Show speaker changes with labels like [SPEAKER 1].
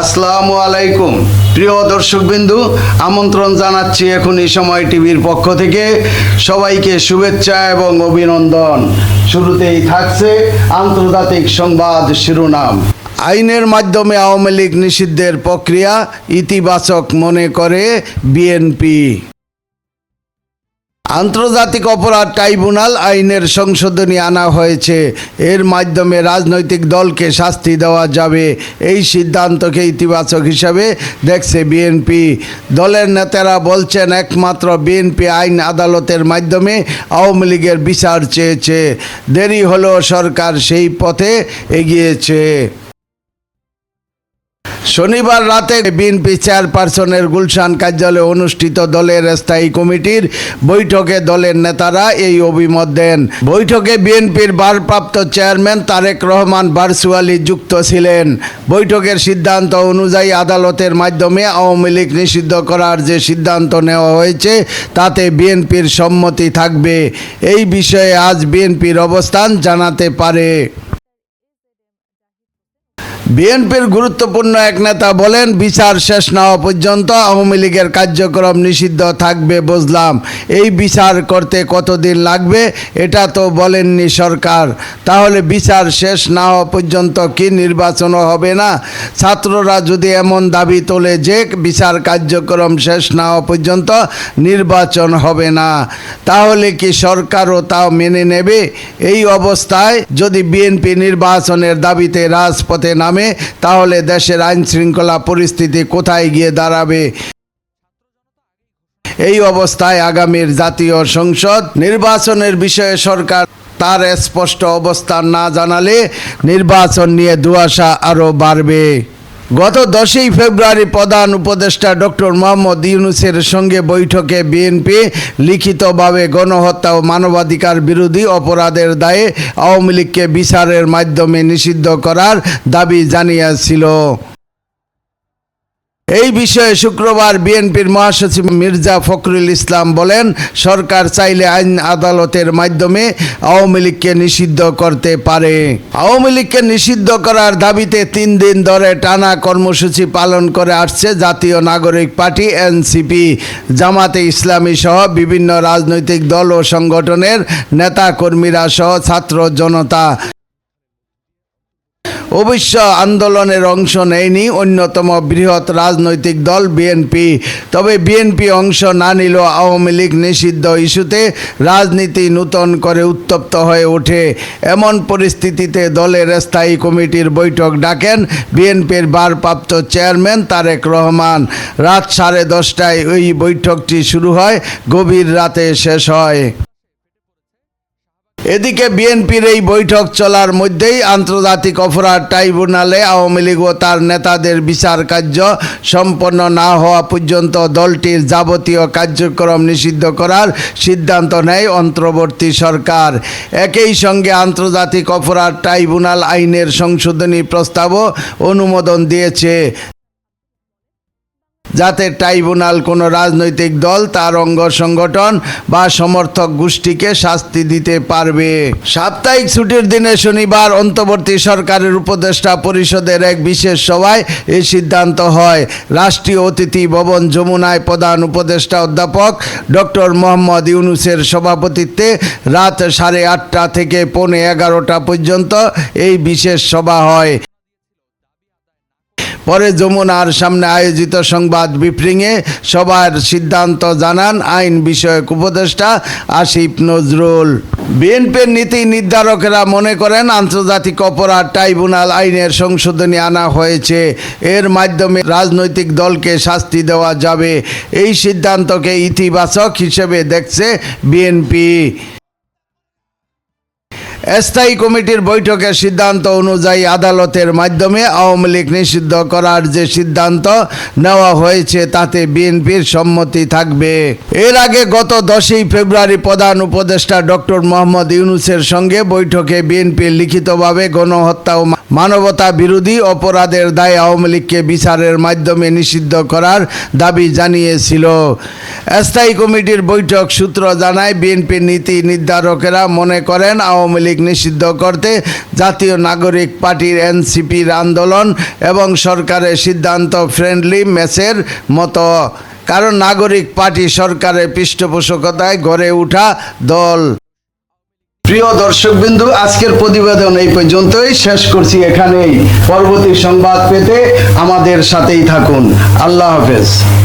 [SPEAKER 1] আসসালামু আলাইকুম প্রিয় দর্শকবিন্দু আমন্ত্রণ জানাচ্ছি এখন এই সময় টিভির পক্ষ থেকে সবাইকে শুভেচ্ছা এবং অভিনন্দন শুরুতেই থাকছে আন্তর্জাতিক সংবাদ শিরোনাম আইনের মাধ্যমে আওয়ামী লীগ নিষিদ্ধের প্রক্রিয়া ইতিবাচক মনে করে বিএনপি আন্তর্জাতিক অপরাধ ট্রাইব্যুনাল আইনের সংশোধনী আনা হয়েছে এর মাধ্যমে রাজনৈতিক দলকে শাস্তি দেওয়া যাবে এই সিদ্ধান্তকে ইতিবাচক হিসাবে দেখছে বিএনপি দলের নেতারা বলছেন একমাত্র বিএনপি আইন আদালতের মাধ্যমে আওয়ামী লীগের বিচার চেয়েছে দেরি হলেও সরকার সেই পথে এগিয়েছে শনিবার রাতে বিএনপি চেয়ারপারসনের গুলশান কার্যালয়ে অনুষ্ঠিত দলের স্থায়ী কমিটির বৈঠকে দলের নেতারা এই অভিমত দেন বৈঠকে বিএনপির ভারপ্রাপ্ত চেয়ারম্যান তারেক রহমান ভার্চুয়ালি যুক্ত ছিলেন বৈঠকের সিদ্ধান্ত অনুযায়ী আদালতের মাধ্যমে আওয়ামী লীগ নিষিদ্ধ করার যে সিদ্ধান্ত নেওয়া হয়েছে তাতে বিএনপির সম্মতি থাকবে এই বিষয়ে আজ বিএনপির অবস্থান জানাতে পারে বিএনপির গুরুত্বপূর্ণ এক নেতা বলেন বিচার শেষ না হওয়া পর্যন্ত আওয়ামী লীগের কার্যক্রম নিষিদ্ধ থাকবে বুঝলাম এই বিচার করতে কতদিন লাগবে এটা তো বলেননি সরকার তাহলে বিচার শেষ না হওয়া পর্যন্ত কি নির্বাচনও হবে না ছাত্ররা যদি এমন দাবি তোলে যে বিচার কার্যক্রম শেষ না হওয়া পর্যন্ত নির্বাচন হবে না তাহলে কি সরকারও তাও মেনে নেবে এই অবস্থায় যদি বিএনপি নির্বাচনের দাবিতে রাজপথে নামে নামে তাহলে দেশের আইন শৃঙ্খলা পরিস্থিতি কোথায় গিয়ে দাঁড়াবে এই অবস্থায় আগামীর জাতীয় সংসদ নির্বাচনের বিষয়ে সরকার তার স্পষ্ট অবস্থান না জানালে নির্বাচন নিয়ে দুয়াশা আরও বাড়বে গত দশই ফেব্রুয়ারি প্রধান উপদেষ্টা ডক্টর মোহাম্মদ ইউনুসের সঙ্গে বৈঠকে বিএনপি লিখিতভাবে গণহত্যা ও মানবাধিকার বিরোধী অপরাধের দায়ে আওয়ামী লীগকে বিচারের মাধ্যমে নিষিদ্ধ করার দাবি জানিয়েছিল এই বিষয়ে শুক্রবার বিএনপির মহাসচিব মির্জা ফখরুল ইসলাম বলেন সরকার চাইলে আইন আদালতের মাধ্যমে আওয়ামী লীগকে নিষিদ্ধ করতে পারে আওয়ামী লীগকে নিষিদ্ধ করার দাবিতে তিন দিন ধরে টানা কর্মসূচি পালন করে আসছে জাতীয় নাগরিক পার্টি এনসিপি জামাতে ইসলামী সহ বিভিন্ন রাজনৈতিক দল ও সংগঠনের নেতা কর্মীরা সহ ছাত্র জনতা অবশ্য আন্দোলনের অংশ নেয়নি অন্যতম বৃহৎ রাজনৈতিক দল বিএনপি তবে বিএনপি অংশ না নিল আওয়ামী লীগ নিষিদ্ধ ইস্যুতে রাজনীতি নূতন করে উত্তপ্ত হয়ে ওঠে এমন পরিস্থিতিতে দলের স্থায়ী কমিটির বৈঠক ডাকেন বিএনপির ভারপ্রাপ্ত চেয়ারম্যান তারেক রহমান রাত সাড়ে দশটায় ওই বৈঠকটি শুরু হয় গভীর রাতে শেষ হয় এদিকে বিএনপির এই বৈঠক চলার মধ্যেই আন্তর্জাতিক অপরাধ ট্রাইব্যুনালে আওয়ামী লীগ ও তার নেতাদের বিচার কার্য সম্পন্ন না হওয়া পর্যন্ত দলটির যাবতীয় কার্যক্রম নিষিদ্ধ করার সিদ্ধান্ত নেয় অন্তর্বর্তী সরকার একই সঙ্গে আন্তর্জাতিক অপরাধ ট্রাইব্যুনাল আইনের সংশোধনী প্রস্তাবও অনুমোদন দিয়েছে যাতে ট্রাইব্যুনাল কোনো রাজনৈতিক দল তার অঙ্গ সংগঠন বা সমর্থক গোষ্ঠীকে শাস্তি দিতে পারবে সাপ্তাহিক ছুটির দিনে শনিবার অন্তর্বর্তী সরকারের উপদেষ্টা পরিষদের এক বিশেষ সভায় এই সিদ্ধান্ত হয় রাষ্ট্রীয় অতিথি ভবন যমুনায় প্রধান উপদেষ্টা অধ্যাপক ডক্টর মোহাম্মদ ইউনুসের সভাপতিত্বে রাত সাড়ে আটটা থেকে পৌনে এগারোটা পর্যন্ত এই বিশেষ সভা হয় পরে যমুনার সামনে আয়োজিত সংবাদ ব্রিফিংয়ে সবার সিদ্ধান্ত জানান আইন বিষয়ক উপদেষ্টা আসিফ নজরুল বিএনপির নীতি নির্ধারকেরা মনে করেন আন্তর্জাতিক অপরাধ ট্রাইব্যুনাল আইনের সংশোধনী আনা হয়েছে এর মাধ্যমে রাজনৈতিক দলকে শাস্তি দেওয়া যাবে এই সিদ্ধান্তকে ইতিবাচক হিসেবে দেখছে বিএনপি স্থায়ী কমিটির বৈঠকের সিদ্ধান্ত অনুযায়ী আদালতের মাধ্যমে আওয়ামী লীগ নিষিদ্ধ করার যে সিদ্ধান্ত নেওয়া হয়েছে তাতে বিএনপির সম্মতি থাকবে এর আগে গত দশই ফেব্রুয়ারি প্রধান উপদেষ্টা ডক্টর মোহাম্মদ ইউনুসের সঙ্গে বৈঠকে বিএনপি লিখিতভাবে গণহত্যা ও মানবতা বিরোধী অপরাধের দায়ে আওয়ামী লীগকে বিচারের মাধ্যমে নিষিদ্ধ করার দাবি জানিয়েছিল স্থায়ী কমিটির বৈঠক সূত্র জানায় বিএনপির নীতি নির্ধারকেরা মনে করেন আওয়ামী লীগ নাগরিক নিষিদ্ধ করতে জাতীয় নাগরিক পার্টির এনসিপির আন্দোলন এবং সরকারের সিদ্ধান্ত ফ্রেন্ডলি ম্যাচের মতো কারণ নাগরিক পার্টি সরকারের পৃষ্ঠপোষকতায় গড়ে উঠা দল প্রিয় দর্শকবিন্দু আজকের প্রতিবেদন এই পর্যন্তই শেষ করছি এখানেই পরবর্তী সংবাদ পেতে আমাদের সাথেই থাকুন আল্লাহ হাফেজ